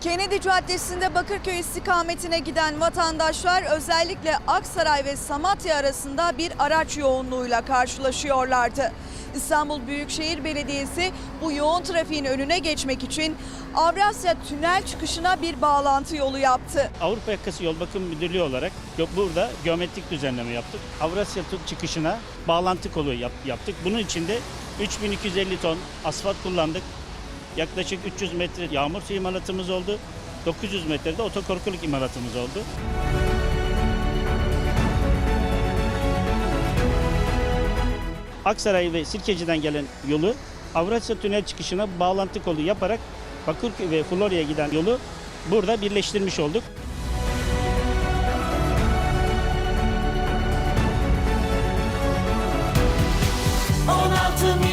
Kennedy Caddesi'nde Bakırköy istikametine giden vatandaşlar özellikle Aksaray ve Samatya arasında bir araç yoğunluğuyla karşılaşıyorlardı. İstanbul Büyükşehir Belediyesi bu yoğun trafiğin önüne geçmek için Avrasya Tünel çıkışına bir bağlantı yolu yaptı. Avrupa Yakası Yol Bakım Müdürlüğü olarak burada geometrik düzenleme yaptık. Avrasya çıkışına bağlantı kolu yap- yaptık. Bunun için de 3250 ton asfalt kullandık. Yaklaşık 300 metre yağmur suyu imalatımız oldu. 900 metrede otokorkuluk imalatımız oldu. Aksaray ve Sirkeci'den gelen yolu Avrasya Tünel çıkışına bağlantı kolu yaparak Bakırköy ve Florya'ya giden yolu burada birleştirmiş olduk. 16 milyon